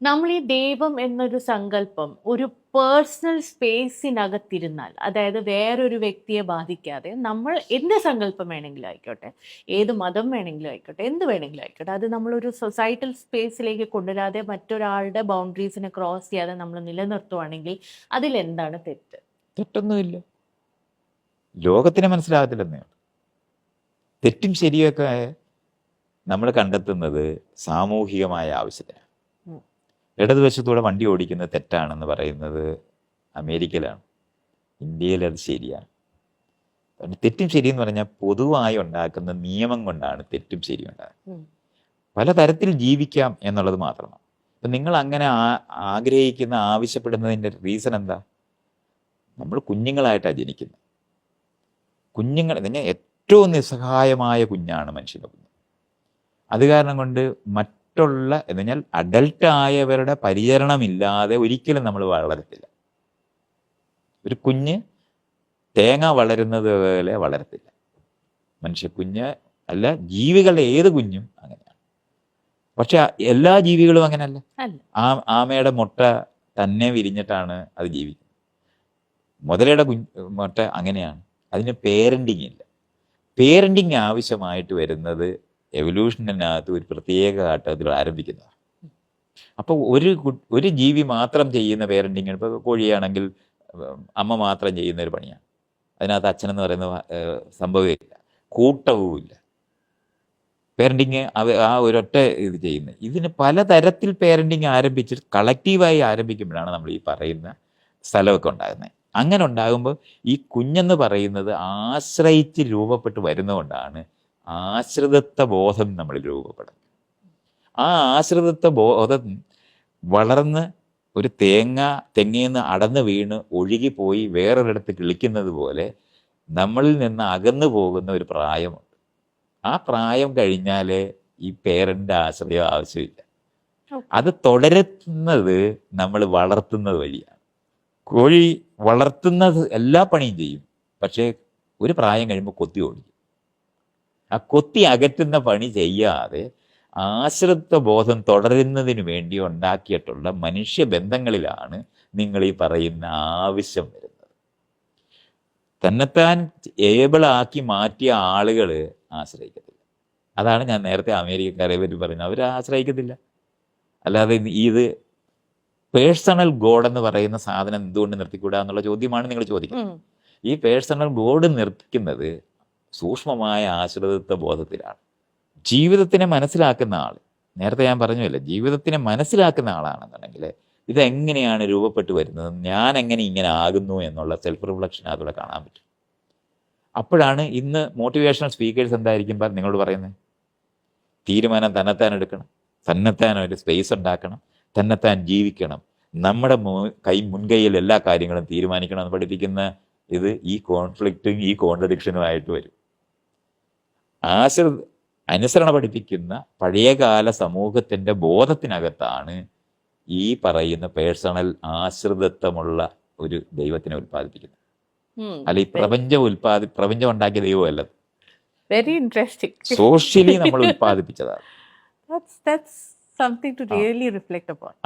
നമ്മൾ ഈ ദൈവം എന്നൊരു സങ്കല്പം ഒരു പേഴ്സണൽ സ്പേസിനകത്തിരുന്നാൽ അതായത് വേറൊരു വ്യക്തിയെ ബാധിക്കാതെ നമ്മൾ എന്ത് സങ്കല്പം വേണമെങ്കിലും ആയിക്കോട്ടെ ഏത് മതം വേണമെങ്കിലും ആയിക്കോട്ടെ എന്ത് വേണമെങ്കിലും ആയിക്കോട്ടെ അത് നമ്മളൊരു സൊസൈറ്റൽ സ്പേസിലേക്ക് കൊണ്ടുവരാതെ മറ്റൊരാളുടെ ബൗണ്ടറീസിനെ ക്രോസ് ചെയ്യാതെ നമ്മൾ നിലനിർത്തുവാണെങ്കിൽ അതിലെന്താണ് തെറ്റ് തെറ്റൊന്നുമില്ല ലോകത്തിന് മനസ്സിലാകത്തില്ലെന്നേ. തെറ്റും ശരിയൊക്കെ നമ്മൾ കണ്ടെത്തുന്നത് സാമൂഹികമായ ആവശ്യത്തിനാണ്. ഇടതുവശത്തൂടെ വണ്ടി ഓടിക്കുന്നത് തെറ്റാണെന്ന് പറയുന്നത് അമേരിക്കയിലാണ്. ഇന്ത്യയിൽ അത് ശരിയാണ്. തെറ്റും ശരിയെന്ന് പറഞ്ഞാൽ പൊതുവായി ഉണ്ടാക്കുന്ന നിയമം കൊണ്ടാണ് തെറ്റും ശരിയും ഉണ്ടാകുന്നത്. പലതരത്തിൽ ജീവിക്കാം എന്നുള്ളത് മാത്രമാണ്. അപ്പം നിങ്ങൾ അങ്ങനെ ആ- ആഗ്രഹിക്കുന്ന ആവശ്യപ്പെടുന്നതിന്റെ റീസൺ എന്താ? നമ്മൾ കുഞ്ഞുങ്ങളായിട്ടാണ് ജനിക്കുന്നത്. കുഞ്ഞുങ്ങൾ ഏറ്റവും നിസ്സഹായമായ കുഞ്ഞാണ് മനുഷ്യന്റെ കുഞ്ഞ്. അത് കാരണം കൊണ്ട് മറ്റുള്ള എന്ന് പറഞ്ഞാൽ അഡൽട്ട് ആയവരുടെ പരിചരണമില്ലാതെ ഒരിക്കലും നമ്മൾ വളരത്തില്ല ഒരു കുഞ്ഞ് തേങ്ങ വളരുന്നത് പോലെ വളരത്തില്ല മനുഷ്യ കുഞ്ഞ് അല്ല ജീവികളുടെ ഏത് കുഞ്ഞും അങ്ങനെയാണ്. പക്ഷെ എല്ലാ ജീവികളും അങ്ങനെയല്ല. ആ ആമയുടെ മുട്ട തന്നെ വിരിഞ്ഞിട്ടാണ് അത് ജീവിക്കുന്നത്. മുതലയുടെ കുഞ്ഞ് മുട്ട അങ്ങനെയാണ്. അതിന് പേരന്റിങ് ഇല്ല. പേരന്റിങ് ആവശ്യമായിട്ട് വരുന്നത് എവല്യൂഷനകത്ത് ഒരു പ്രത്യേക ഘട്ടത്തിൽ ആരംഭിക്കുന്നതാണ്. അപ്പോൾ ഒരു ഒരു ജീവി മാത്രം ചെയ്യുന്ന പേരന്റിങ് ഇപ്പോൾ കോഴിയാണെങ്കിൽ അമ്മ മാത്രം ചെയ്യുന്ന ഒരു പണിയാണ്. അതിനകത്ത് അച്ഛനെന്ന് പറയുന്ന സംഭവമില്ല. കൂട്ടവുമില്ല. പേരന്റിങ് ആ ഒരൊറ്റ ഇത് ചെയ്യുന്നത് ഇതിന് പലതരത്തിൽ പേരന്റിങ് ആരംഭിച്ച് കളക്റ്റീവായി ആരംഭിക്കുമ്പോഴാണ് നമ്മൾ ഈ പറയുന്ന സ്ഥലമൊക്കെ ഉണ്ടാകുന്നത്. അങ്ങനെ ഉണ്ടാകുമ്പോൾ ഈ കുഞ്ഞെന്ന് പറയുന്നത് ആശ്രയിച്ച് രൂപപ്പെട്ട് വരുന്നതുകൊണ്ടാണ് ആശ്രിതത്വ ബോധം നമ്മൾ രൂപപ്പെടും ആ ആശ്രിതത്വ ബോധം വളർന്ന് ഒരു തേങ്ങ തെങ്ങിന്ന് അടന്ന് വീണ് ഒഴുകിപ്പോയി വേറൊരിടത്ത് കിളിക്കുന്നത് പോലെ നമ്മളിൽ നിന്ന് അകന്നു പോകുന്ന ഒരു പ്രായമുണ്ട്. ആ പ്രായം കഴിഞ്ഞാലേ ഈ പേരന്റെ ആശ്രയം ആവശ്യമില്ല. അത് തുടരുന്നത് നമ്മൾ വളർത്തുന്നത് വഴിയാണ്. കോഴി വളർത്തുന്നത് എല്ലാ പണിയും ചെയ്യും. പക്ഷേ ഒരു പ്രായം കഴിയുമ്പോൾ കൊത്തി ഓടിക്കും. ആ കൊത്തി അകറ്റുന്ന പണി ചെയ്യാതെ ആശ്രിത്വ ബോധം തുടരുന്നതിന് വേണ്ടി ഉണ്ടാക്കിയിട്ടുള്ള മനുഷ്യബന്ധങ്ങളിലാണ് നിങ്ങൾ ഈ പറയുന്ന ആവശ്യം വരുന്നത്. തന്നെത്താൻ ഏബിളാക്കി മാറ്റിയ ആളുകൾ ആശ്രയിക്കത്തില്ല. അതാണ് ഞാൻ നേരത്തെ അമേരിക്കക്കാരെ പറ്റി പറയുന്നത്. അവർ ആശ്രയിക്കത്തില്ല. അല്ലാതെ ഇത് പേഴ്സണൽ ഗോഡ് എന്ന് പറയുന്ന സാധനം എന്തുകൊണ്ട് നിർത്തിക്കൂടാ എന്നുള്ള ചോദ്യമാണ് നിങ്ങൾ ചോദിക്കുന്നത്. ഈ പേഴ്സണൽ ഗോഡ് നിർത്തിക്കുന്നത് സൂക്ഷ്മമായ ആശ്രിതത്വ ബോധത്തിലാണ് ജീവിതത്തിനെ മനസ്സിലാക്കുന്ന ആൾ നേരത്തെ ഞാൻ പറഞ്ഞില്ല ജീവിതത്തിനെ മനസ്സിലാക്കുന്ന ആളാണെന്നുണ്ടെങ്കിൽ ഇതെങ്ങനെയാണ് രൂപപ്പെട്ടു വരുന്നത് ഞാൻ എങ്ങനെ ഇങ്ങനെ ആകുന്നു എന്നുള്ള സെൽഫ് റിഫ്ലക്ഷൻ അതിലൂടെ കാണാൻ പറ്റും. അപ്പോഴാണ് ഇന്ന് മോട്ടിവേഷണൽ സ്പീക്കേഴ്സ് എന്തായിരിക്കും നിങ്ങളോട് പറയുന്നത് തീരുമാനം തന്നെത്താൻ എടുക്കണം തന്നെത്താൻ ഒരു സ്പേസ് ഉണ്ടാക്കണം തന്നെത്താൻ ജീവിക്കണം. നമ്മുടെ കൈ മുൻകൈയിൽ എല്ലാ കാര്യങ്ങളും തീരുമാനിക്കണം എന്ന് പഠിപ്പിക്കുന്ന ഇത് ഈ കോൺഫ്ലിക്റ്റും ഈ കോൺട്രഡിക്ഷനുമായിട്ട് വരും. ആശ്ര അനുസരണ പഠിപ്പിക്കുന്ന പഴയകാല സമൂഹത്തിന്റെ ബോധത്തിനകത്താണ് ഈ പറയുന്ന പേഴ്സണൽ ആശ്രിതത്വമുള്ള ഒരു ദൈവത്തിനെ ഉൽപ്പാദിപ്പിക്കുന്നത്. അല്ല ഈ പ്രപഞ്ചം ഉൽപ്പാദി പ്രപഞ്ചം ഉണ്ടാക്കിയ ദൈവമല്ല. വെരി ഇൻട്രസ്റ്റിംഗ് സോഷ്യലി നമ്മൾ ഉൽപ്പാദിപ്പിച്ചതാണ്.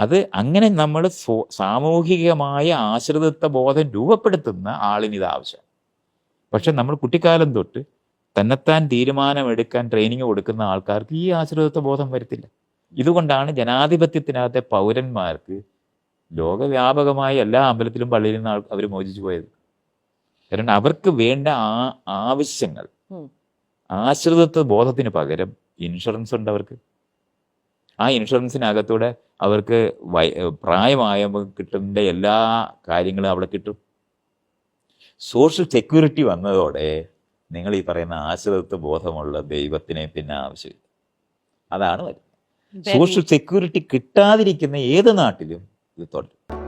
അത് അങ്ങനെ നമ്മൾ സാമൂഹികമായ ആശ്രിതത്വ ബോധം രൂപപ്പെടുത്തുന്ന ആളിന് ഇത് ആവശ്യം പക്ഷെ നമ്മൾ കുട്ടിക്കാലം തൊട്ട് തന്നെത്താൻ തീരുമാനമെടുക്കാൻ ട്രെയിനിങ് കൊടുക്കുന്ന ആൾക്കാർക്ക് ഈ ആശ്രിതത്വ ബോധം വരത്തില്ല. ഇതുകൊണ്ടാണ് ജനാധിപത്യത്തിനകത്തെ പൗരന്മാർക്ക് ലോകവ്യാപകമായി എല്ലാ അമ്പലത്തിലും പള്ളിയിലും നിന്ന് അവർ മോചിച്ചു പോയത്. കാരണം അവർക്ക് വേണ്ട ആ ആവശ്യങ്ങൾ ആശ്രിതത്വ ബോധത്തിന് പകരം ഇൻഷുറൻസ് ഉണ്ട് അവർക്ക്. ആ ഇൻഷുറൻസിനകത്തൂടെ അവർക്ക് വയ പ്രായമായപ്പോൾ കിട്ടേണ്ട എല്ലാ കാര്യങ്ങളും അവിടെ കിട്ടും. സോഷ്യൽ സെക്യൂരിറ്റി വന്നതോടെ നിങ്ങൾ ഈ പറയുന്ന ആശ്രിതത്വ ബോധമുള്ള ദൈവത്തിനെ പിന്നെ ആവശ്യമില്ല. അതാണ് വരുന്നത്. സോഷ്യൽ സെക്യൂരിറ്റി കിട്ടാതിരിക്കുന്ന ഏത് നാട്ടിലും ഇത് തുടരും.